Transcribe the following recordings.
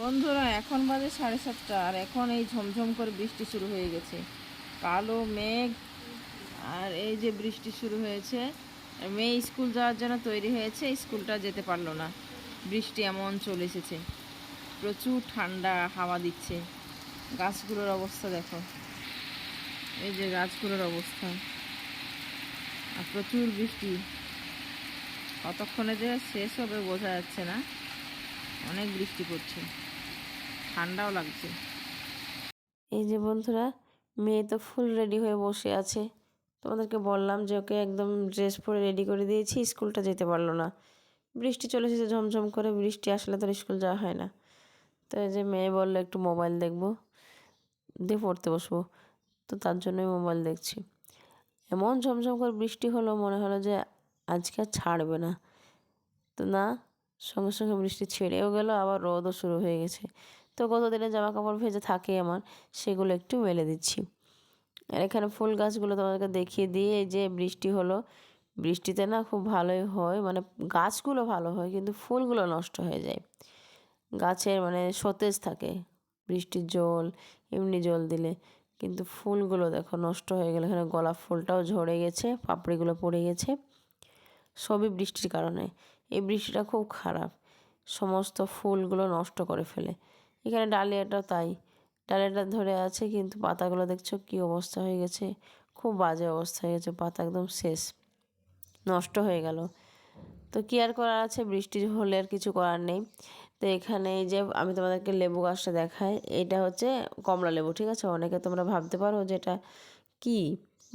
বন্ধুরা, এখন বাজে সাড়ে সাতটা আর এখন এই ঝমঝম করে বৃষ্টি শুরু হয়ে গেছে। কালো মেঘ আর এই যে বৃষ্টি শুরু হয়েছে মেয়ে স্কুল যাওয়ার জন্য তৈরি হয়েছে, স্কুলটা যেতে পারল না। বৃষ্টি এমন চলে এসেছে, প্রচুর ঠান্ডা হাওয়া দিচ্ছে। গাছগুলোর অবস্থা দেখো, এই যে গাছগুলোর অবস্থা। আর প্রচুর বৃষ্টি, কতক্ষণে যে শেষ হবে বোঝা যাচ্ছে না। অনেক বৃষ্টি পড়ছে। ঠান্ডাও লাগছে। এই যে বন্ধুরা, মেয়ে তো ফুল রেডি হয়ে বসে আছে। তোমাদেরকে বললাম যে ওকে একদম ড্রেস পরে রেডি করে দিয়েছি, স্কুলটা যেতে পারল না। বৃষ্টি চলে এসেছে ঝমঝম করে, বৃষ্টি আসলে তো স্কুল যাওয়া হয় না। তো এই যে মেয়ে বলল, একটু মোবাইল দেখব, দিয়ে পড়তে বসবো। তো তার জন্যই মোবাইল দেখছি। এমন ঝমঝম করে বৃষ্টি হলো, মনে হলো যে আজকে আর ছাড়বে না। তো না সঙ্গে সঙ্গে বৃষ্টি ছেড়েও গেল, আবার রোদও শুরু হয়ে গেছে। তো গত দিনে জামা কাপড় ভেজে থাকে আমার, সেগুলো একটু মেলে দিচ্ছি। আর এখানে ফুল গাছগুলো তোমাদেরকে দেখিয়ে দিয়ে যে বৃষ্টি হলো। বৃষ্টিতে না খুব ভালোই হয় মানে গাছগুলো ভালো হয়, কিন্তু ফুলগুলো নষ্ট হয়ে যায়। গাছের মানে সতেজ থাকে, বৃষ্টির জল, এমনি জল দিলে। কিন্তু ফুলগুলো দেখো নষ্ট হয়ে গেলে, এখানে গোলাপ ফুলটাও ঝরে গেছে, পাপড়িগুলো পড়ে গেছে। সবই বৃষ্টির কারণে। এই বৃষ্টিটা খুব খারাপ। সমস্ত ফুলগুলো নষ্ট করে ফেলে। এখানে ডালিয়াটাও তাই। ডালিয়াটা ধরে আছে কিন্তু পাতাগুলো দেখছ কী অবস্থা হয়ে গেছে? খুব বাজে অবস্থা হয়ে গেছে, পাতা একদম শেষ, নষ্ট হয়ে গেল। তো কী আর করার আছে? বৃষ্টি হলে আর কিছু করার নেই। তো এখানে এই যে আমি তোমাদেরকে লেবু গাছটা দেখাই, এটা হচ্ছে কমলা লেবু, ঠিক আছে? অনেকে তোমরা ভাবতে পারো যে এটা কী?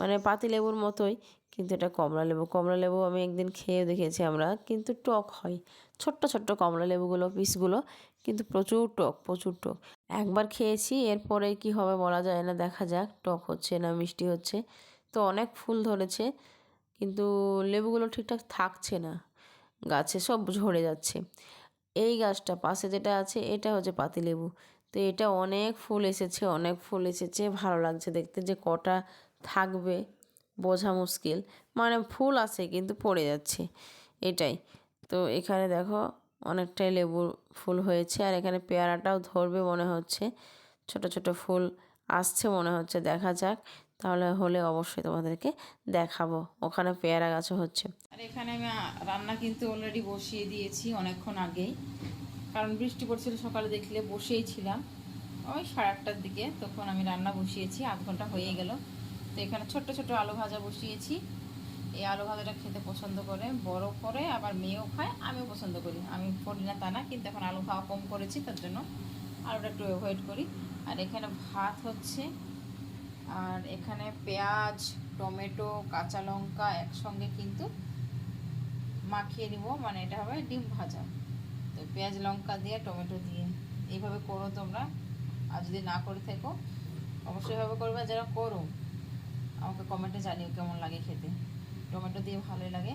মানে পাতি লেবুর মতোই, কিন্তু এটা কমলা লেবু। কমলা লেবু আমি একদিন খেয়ে দেখেছি আমরা, কিন্তু টক হয়। ছোট্ট ছোট্ট কমলা লেবুগুলো, পিসগুলো, কিন্তু প্রচুর টক প্রচুর টক। একবার খেয়েছি, এরপরে কি হবে বলা যায় না, দেখা যাক, টক হচ্ছে না, মিষ্টি হচ্ছে। তো অনেক ফুল ধরেছে, কিন্তু লেবুগুলো ঠিকঠাক থাকছে না। গাছে সব ঝরে যাচ্ছে। এই গাছটা পাশে যেটা আছে, এটা হচ্ছে পাতিলেবু তো এটা অনেক ফুল এসেছে, অনেক ফুল এসেছে, ভালো লাগছে দেখতে যে কটা থাকবে, বোঝা মুশকিল। মানে ফুল আছে কিন্তু পড়ে যাচ্ছে, এটাই। তো এখানে দেখো অনেকটাই লেবু ফুল হয়েছে, আর এখানে পেয়ারাটাও ধরবে মনে হচ্ছে। ছোট ছোট ফুল আসছে মনে হচ্ছে, দেখা যাক। তাহলে হলে অবশ্যই তোমাদেরকে দেখাবো, ওখানে পেয়ারা গাছও হচ্ছে। আর এখানে আমি রান্না কিন্তু অলরেডি বসিয়ে দিয়েছি অনেকক্ষণ আগেই। কারণ বৃষ্টি পড়ছিল সকালে দেখলে বসেই ছিলাম। ওই সাড়ে আটটার দিকে তখন আমি রান্না বসিয়েছি, আধ ঘণ্টা হয়ে গেল। তো এখানে ছোট্ট ছোট্ট আলু ভাজা বসিয়েছি। এই আলু ভাজাটা খেতে পছন্দ করে, বড় করে, আবার মেয়েও খায়, আমিও পছন্দ করি। আমি করি না তা না, কিন্তু এখন আলু খাওয়া কম করেছি, তার জন্য আলুটা একটু অ্যাভয়েড করি। আর এখানে ভাত হচ্ছে, আর এখানে পেঁয়াজ, টমেটো, কাঁচা লঙ্কা একসঙ্গে কিন্তু মাখিয়ে নিব মানে এটা হবে ডিম ভাজা। তো পেঁয়াজ, লঙ্কা দিয়ে, টমেটো দিয়ে, এইভাবে করো তোমরা। আর যদি না করে থাকো, অবশ্যই এভাবে করবে যারা করো আমাকে কমেন্টে জানিও কেমন লাগে খেতে। টমেটো দিয়ে ভালোই লাগে।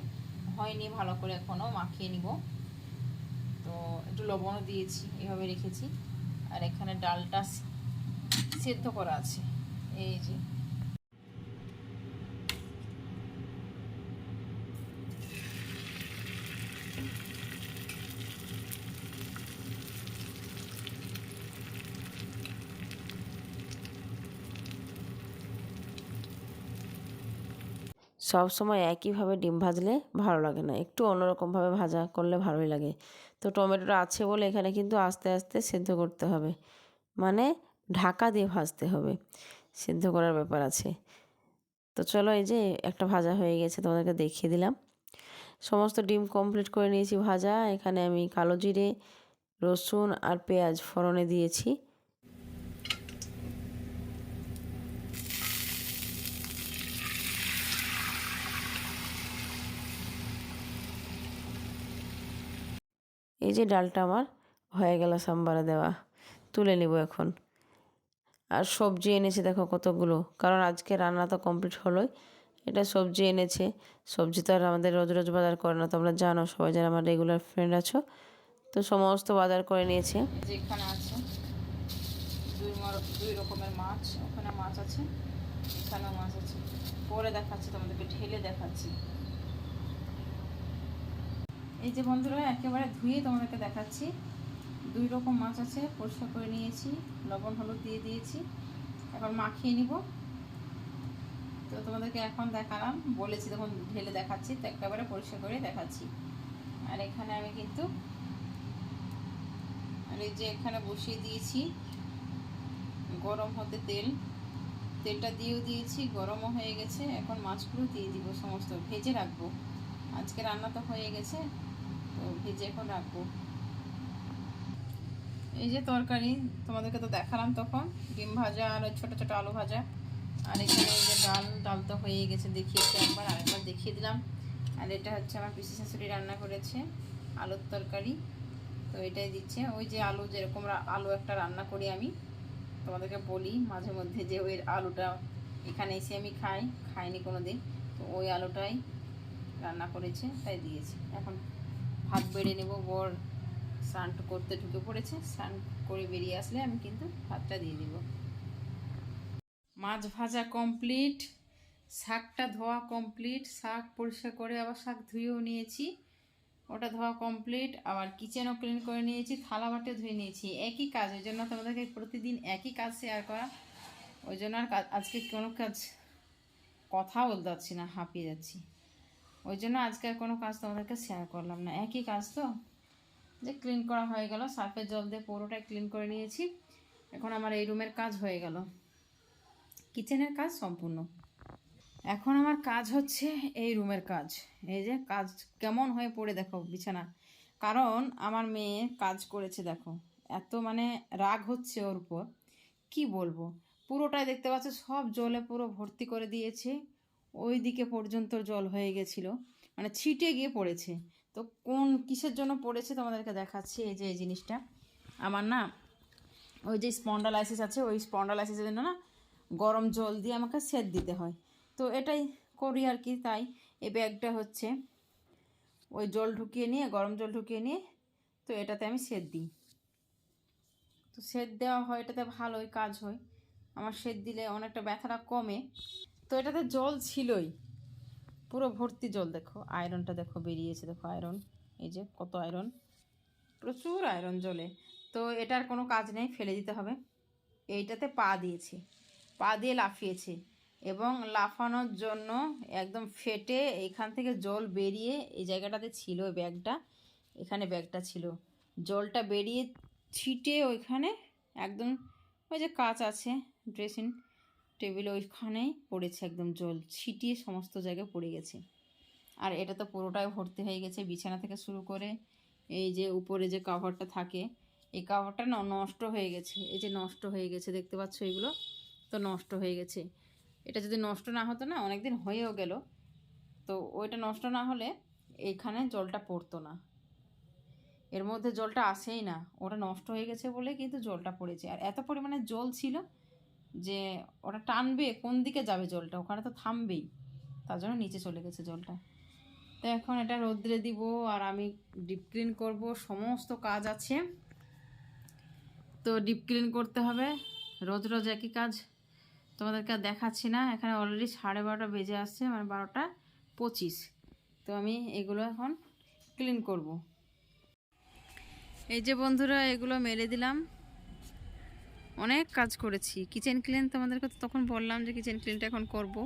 হয়নি, ভালো করে এখনও মাখিয়ে নিব। তো একটু লবণও দিয়েছি, এভাবে রেখেছি। আর এখানে ডালটা সেদ্ধ করা আছে। এই যে। সব সময় একইভাবে ডিম ভাজলে ভালো লাগে না। একটু অন্যরকমভাবে ভাজা করলে ভালোই লাগে। তো টমেটোটা আছে বলে এখানে কিন্তু আস্তে আস্তে সেদ্ধ করতে হবে। মানে ঢাকা দিয়ে ভাজতে হবে। সেদ্ধ করার ব্যাপার আছে। তো চলো এই যে একটা ভাজা হয়ে গেছে, তোমাদেরকে দেখিয়ে দিলাম। সমস্ত ডিম কমপ্লিট করে নিয়েছি ভাজা। এখানে আমি কালো জিরে, রসুন আর পেঁয়াজ ফোড়নে দিয়েছি। এই যে ডালটা আমার হয়ে গেল সাম্বারে দেওয়া। তুলে নিব এখন। আর সবজি এনেছে দেখো কতগুলো। কারণ আজকে রান্না তো কমপ্লিট হলোই। এটা সবজি এনেছে। সবজি তো আর আমাদের রোজ রোজ বাজার করে না, তোমরা জানো, সবাই যারা আমার রেগুলার ফ্রেন্ড আছো। তো সমস্ত বাজার করে নিয়েছে। যেখানে আছে, দুই দুই রকমের মাছ। ওখানে মাছ আছে, এখানেও মাছ আছে। পরে দেখাচ্ছি তোমাদেরকে, ঢেলে দেখাচ্ছি। এই যে বন্ধুরা, একেবারে ধুয়ে তোমাদেরকে দেখাচ্ছি। দুই রকম মাছ আছে, পরিষ্কার করে নিয়েছি, লবণ, হলুদ দিয়ে দিয়েছি। এখন মাখিয়ে নিব। তো তোমাদেরকে এখন দেখালাম, বলেছি তখন ঢেলে দেখাচ্ছি, তো একেবারে পরিষ্কার করে দেখাচ্ছি। আর এখানে আমি কিন্তু, আর এই যে এখানে বসিয়ে দিয়েছি গরম হতে তেল। তেলটা দিয়েও দিয়েছি, গরমও হয়ে গেছে। এখন মাছগুলো দিয়ে দিব, সমস্ত ভেজে রাখব। আজকে রান্না তো হয়ে গেছে। ভেজে এখন রাখব। এই যে তরকারি, তোমাদেরকে তো দেখালাম তখন, ডিম ভাজা আর ছোটো ছোটো আলু ভাজা। আর এখানে এই যে ডাল ডাল তো হয়ে গেছে দেখিয়েছি একবার আরেকবার দেখিয়ে দিলাম। আর এটা হচ্ছে আমার পিসি শাশুড়ি রান্না করেছে, আলুর তরকারি। তো এটাই দিচ্ছে। ওই যে আলু, যেরকম আলু একটা রান্না করি আমি, তোমাদেরকে বলি মাঝে মধ্যে যে ওই আলুটা এখানে এসে আমি খাই, খাইনি কোনো দিন তো ওই আলুটাই রান্না করেছে, তাই দিয়েছি। এখন ভাত বেড়ে নেব। বর স্নান করতে ঢুকে পড়েছে। স্নান করে বেরিয়ে আসলে আমি কিন্তু ভাতটা দিয়ে দিব। মাছ ভাজা কমপ্লিট শাকটা ধোয়া কমপ্লিট শাক পরিষ্কার করে আবার শাক ধুয়েও নিয়েছি। ওটা ধোয়া কমপ্লিট আবার কিচেনও ক্লিন করে নিয়েছি, থালা বাটে ধুয়ে নিয়েছি। একই কাজ, ওই জন্য তোমাদেরকে প্রতিদিন একই কাজ শেয়ার করা। ওই জন্য আর আজকে কোনো কাজ কথা বলতে পারছি না, হাঁপিয়ে যাচ্ছি। ওই জন্য আজকে আর কোনো কাজ তোমাদেরকে শেয়ার করলাম না। একই কাজ তো? যে ক্লিন করা হয়ে গেল, সার্ফের জল দিয়ে পুরোটাই ক্লিন করে নিয়েছি। এখন আমার এই রুমের কাজ হয়ে গেল। কিচেনের কাজ সম্পূর্ণ। এখন আমার কাজ হচ্ছে এই রুমের কাজ। এই যে কাজ কেমন হয়ে পড়ে দেখো বিছানা। কারণ আমার মেয়ে কাজ করেছে দেখো। এত মানে রাগ হচ্ছে ওর উপর। কি বলব? পুরোটাই দেখতে পাচ্ছ, সব জলে পুরো ভর্তি করে দিয়েছে। ওই দিকে পর্যন্ত জল হয়ে গেছিল। মানে ছিটে গিয়ে পড়েছে। তো কোন কিসের জন্য পড়েছে তোমাদেরকে দেখাচ্ছি এই যে, এই জিনিসটা। আমার না ওই যে স্পন্ডালাইসিস আছে, ওই স্পন্ডালাইসিসের জন্য না গরম জল দিয়ে আমাকে সেদ দিতে হয়। তো এটাই করি আর কি তাই। এই ব্যাগটা হচ্ছে ওই জল ঢুকিয়ে নিয়ে, গরম জল ঢুকিয়ে নিয়ে, তো এটাতে আমি সেদ দিই। তো সেদ দেওয়া হয়, এটাতে ভালোই কাজ হয়। আমার সেদ দিলে অনেকটা ব্যথাটা কমে। তো এটাতে জল ছিলই। পুরো ভর্তি জল দেখো, আয়রনটা দেখো বেরিয়েছে, দেখো আয়রন, এই যে কত আয়রন। প্রচুর আয়রন জলে। তো এটার কোনো কাজ নেই, ফেলে দিতে হবে। এইটাতে পা দিয়েছে, পা দিয়ে লাফিয়েছে এবং লাফানোর জন্য একদম ফেটে এখান থেকে জল বেরিয়ে এই জায়গাটাতে ছিল ব্যাগটা, এখানে ব্যাগটা ছিল। জলটা বেরিয়ে ছিটে ওইখানে একদম ওই যে কাচ আছে, ড্রেসিং। টেবিলে ওইখানেই পড়েছে একদম জল, ছিটিয়ে সমস্ত জায়গায় পড়ে গেছে। আর এটা তো পুরোটাই ভর্তি হয়ে গেছে বিছানা থেকে শুরু করে এই যে উপরে যে কাভারটা থাকে, এই কাভারটা না নষ্ট হয়ে গেছে। এই যে নষ্ট হয়ে গেছে, দেখতে পাচ্ছ এগুলো? তো নষ্ট হয়ে গেছে। এটা যদি নষ্ট না হতো না অনেক দিন হয়েও গেল। তো ওইটা নষ্ট না হলে এইখানে জলটা পড়তো না। এর মধ্যে জলটা আসেই না। ওটা নষ্ট হয়ে গেছে বলে কিন্তু জলটা পড়েছে। আর এত পরিমাণে জল ছিল যে ওটা টানবে, কোন দিকে যাবে জলটা? ওখানে তো থামবেই। তার জন্য নিচে চলে গেছে জলটা। তো এখন এটা রোদ্রে দিব আর আমি ডিপ ক্লিন করব। সমস্ত কাজ আছে। তো ডিপ ক্লিন করতে হবে। রোজ রোজ একই কাজ। তোমাদেরকে আর দেখাচ্ছি না। এখানে অলরেডি সাড়ে বারোটা বেজে আসছে মানে বারোটা পঁচিশ। তো আমি এগুলো এখন ক্লিন করব। এই যে বন্ধুরা, এগুলো মেরে দিলাম। অনেক কাজ করেছি। কিচেন ক্লিন তোমাদেরকে তো তখন বললাম যে কিচেন ক্লিনটা এখন করব।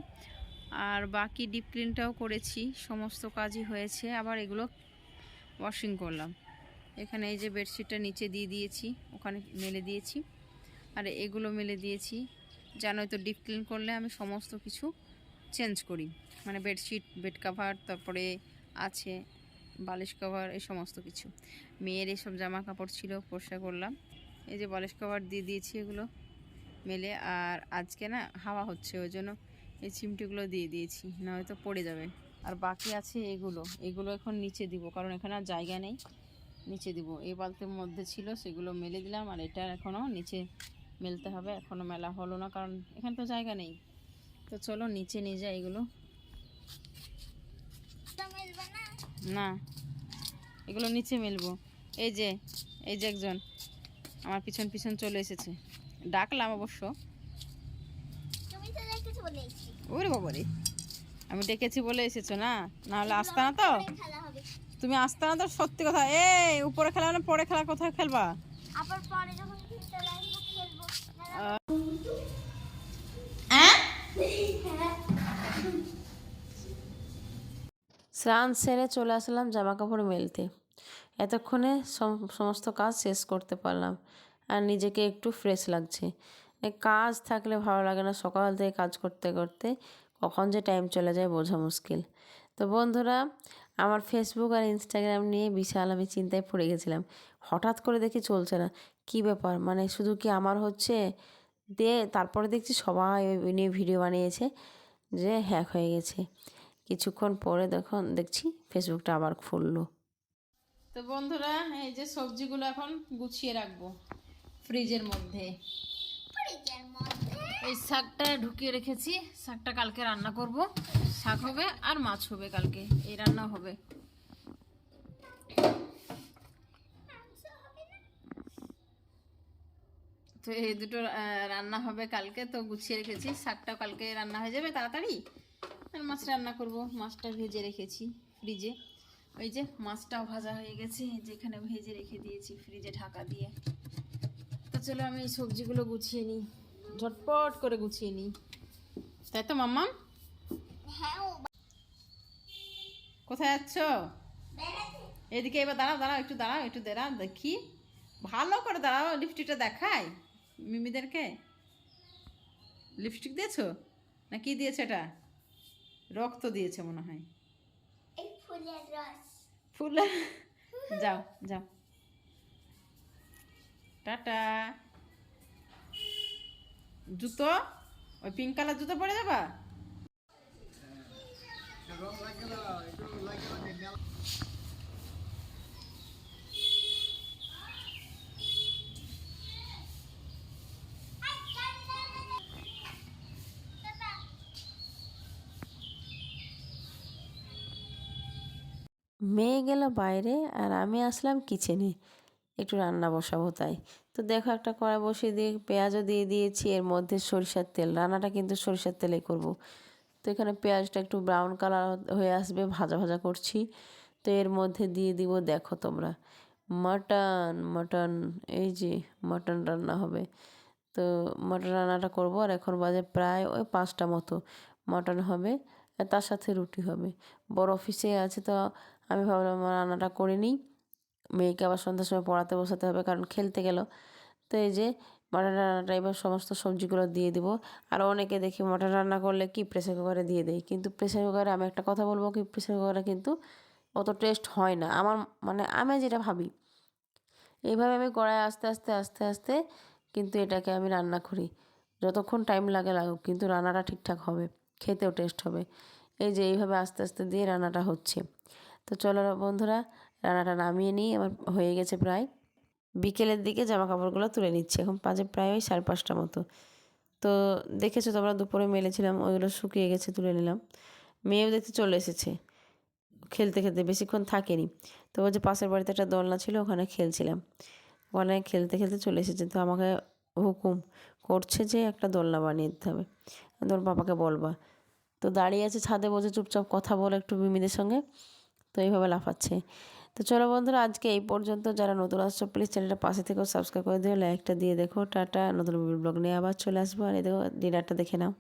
আর বাকি ডিপ ক্লিনটাও করেছি, সমস্ত কাজই হয়েছে। আবার এগুলো ওয়াশিং করলাম। এখানে এই যে বেডশিটটা নিচে দিয়ে দিয়েছি, ওখানে মেলে দিয়েছি। আর এগুলো মেলে দিয়েছি। জানোই তো ডিপ ক্লিন করলে আমি সমস্ত কিছু চেঞ্জ করি। মানে বেডশিট বেড কাভার তারপরে আছে, বালিশ কভার এই সমস্ত কিছু। মেয়ের এসব জামা কাপড় ছিল পরিষ্কার করলাম। এই যে বালিশ কভার দিয়ে দিয়েছি এগুলো মেলে, আর আজকে না হাওয়া হচ্ছে, ওই জন্য এই চিমটিগুলো দিয়ে দিয়েছি, না হয়তো পড়ে যাবে। আর বাকি আছে এগুলো এগুলো এখন নিচে দিব, কারণ এখানে আর জায়গা নেই, নিচে দিব। এই বালতির মধ্যে ছিল, সেগুলো মেলে দিলাম, আর এটা এখনও নিচে মেলতে হবে, এখনও মেলা হলো না, কারণ এখানে তো জায়গা নেই। তো চলো নিচে নিয়ে যাই এগুলো। না, এগুলো নিচে মেলবো। এই যে এই যে একজন। আমার পিছন পিছন চলে এসেছে। ডাকলাম অবশ্য। ওরে বাবা রে। আমি ডেকেছি বলে এসেছ না? না হলে আসতে না তো? তুমি আসতে না তো? সত্যি কথা। এই উপরে খেলা না পরে খেলা কোথায় খেলবা? আবার পরে যখন খেলতে লাগবো খেলব। স্নান সেরে চলে আসলাম জামা কাপড় মেলতে। এতক্ষণে সম- সমস্ত কাজ শেষ করতে পারলাম। আর নিজেকে একটু ফ্রেশ লাগছে। কাজ থাকলে ভালো লাগে না সকাল থেকে কাজ করতে করতে। কখন যে টাইম চলে যায় বোঝা মুশকিল। তো বন্ধুরা, আমার ফেসবুক আর ইনস্টাগ্রাম নিয়ে বিশাল আমি চিন্তায় পড়ে গেছিলাম। হঠাৎ করে দেখি চলছে না। কি ব্যাপার? মানে শুধু কি আমার হচ্ছে? দিয়ে তারপরে দেখছি সবাই ওই নিয়ে ভিডিও বানিয়েছে যে হ্যাক হয়ে গেছে। কিছুক্ষণ পরে দেখুন, দেখছি ফেসবুকটা আবার খুললো। তো বন্ধুরা এই যে সবজিগুলো এখন গুছিয়ে রাখব ফ্রিজের মধ্যে। এই শাকটা ঢুকিয়ে রেখেছি। শাকটা কালকে রান্না করব। শাক হবে আর মাছ হবে কালকে। এই রান্না হবে। তো এই দুটো রান্না হবে কালকে। তো গুছিয়ে রেখেছি। শাকটা কালকে রান্না হয়ে যাবে তাড়াতাড়ি। আর মাছ রান্না করব। মাছটা ভেজে রেখেছি ফ্রিজে। ওই যে মাছটাও ভাজা হয়ে গেছে যেখানে ভেজে রেখে দিয়েছি ফ্রিজে ঢাকা দিয়ে। তো চলো আমি এই সবজিগুলো গুছিয়ে নিই ঝটপট করে গুছিয়ে নিই। তাই তো মাম্মা হ্যাঁ কোথায় যাচ্ছ? এদিকে এবার দাঁড়াও দাঁড়াও একটু দাঁড়াও একটু দাঁড়াও দেখি। ভালো করে দাঁড়াও লিপস্টিকটা দেখাই মিমিদেরকে। লিপস্টিক দিয়েছ? না কি দিয়েছে এটা? রক্ত দিয়েছে মনে হয়। ফুলের রস। ফুল যাও যাও। টাটা। জুতো? ওই পিঙ্ক কালার জুতো পরে যাবা? মেয়ে গেল বাইরে আর আমি আসলাম কিচেনে একটু রান্না বসাবো তাই। তো দেখো একটা কড়া বসিয়ে দিয়ে পেঁয়াজও দিয়ে দিয়েছি, এর মধ্যে সরিষার তেল। রান্নাটা কিন্তু সরিষার তেলে করব। তো এখানে পেঁয়াজটা একটু ব্রাউন কালার হয়ে আসবে, ভাজা ভাজা করছি। তো এর মধ্যে দিয়ে দিব, দেখো তোমরা মাটন মাটন এই যে মাটন রান্না হবে। তো মাটন রান্নাটা করব আর এখন বাজে প্রায় ওই পাঁচটা মতো। মাটন হবে আর তার সাথে রুটি হবে। বড় অফিসে আছে তো আমি ভাবলাম, আমার রান্নাটা করে নিই। মেয়েকে আবার সন্ধ্যার সময় পড়াতে বসাতে হবে, কারণ খেলতে গেল। তো এই যে, মাটন রান্নাটা এবার সমস্ত সবজিগুলো দিয়ে দিব। আর অনেকে দেখি মাটন রান্না করলে কি প্রেসার কুকারে দিয়ে দেয়। কিন্তু প্রেসার কুকারে আমি একটা কথা বলব কি প্রেসার কুকারে কিন্তু অত টেস্ট হয় না। আমার মানে আমি যেটা ভাবি, এইভাবে আমি কড়াই আস্তে আস্তে আস্তে আস্তে কিন্তু এটাকে আমি রান্না করি। যতক্ষণ টাইম লাগে লাগুক, কিন্তু রান্নাটা ঠিকঠাক হবে, খেতেও টেস্ট হবে। এই যে, এইভাবে আস্তে আস্তে দিয়ে রান্নাটা হচ্ছে। তো চলো বন্ধুরা, রান্নাটা নামিয়ে নিই আমার হয়ে গেছে প্রায়। বিকেলের দিকে জামা কাপড়গুলো তুলে নিচ্ছি, এখন পাঁচে প্রায় ওই সাড়ে পাঁচটা মতো। তো দেখেছ তোমরা দুপুরে মেলেছিলাম, ওইগুলো শুকিয়ে গেছে, তুলে নিলাম। মেয়েও দেখতে চলে এসেছে, খেলতে খেলতে, বেশিক্ষণ থাকেনি। তো ওই যে পাশের বাড়িতে একটা দোলনা ছিল, ওখানে খেলছিলাম। ওখানে খেলতে খেলতে চলে এসেছে, তো আমাকে হুকুম করছে যে একটা দোলনা বানিয়ে দিতে হবে। তোর বাবাকে বলবা। তো দাঁড়িয়ে আছে ছাদে বসে চুপচাপ কথা বলে একটু মিমিদের সঙ্গে। তো এইভাবে লাফাচ্ছে। তো চলো বন্ধুরা, আজকে এই পর্যন্ত। যারা নতুন আসছো প্লিজ চ্যানেলটা পাশে থেকেও সাবস্ক্রাইব করে দিও লাইকটা দিয়ে দেখো। টাটা, নতুন ব্লগ নিয়ে আবার চলে আসব। আর এই দেখো ডিনারটা দেখে নাও।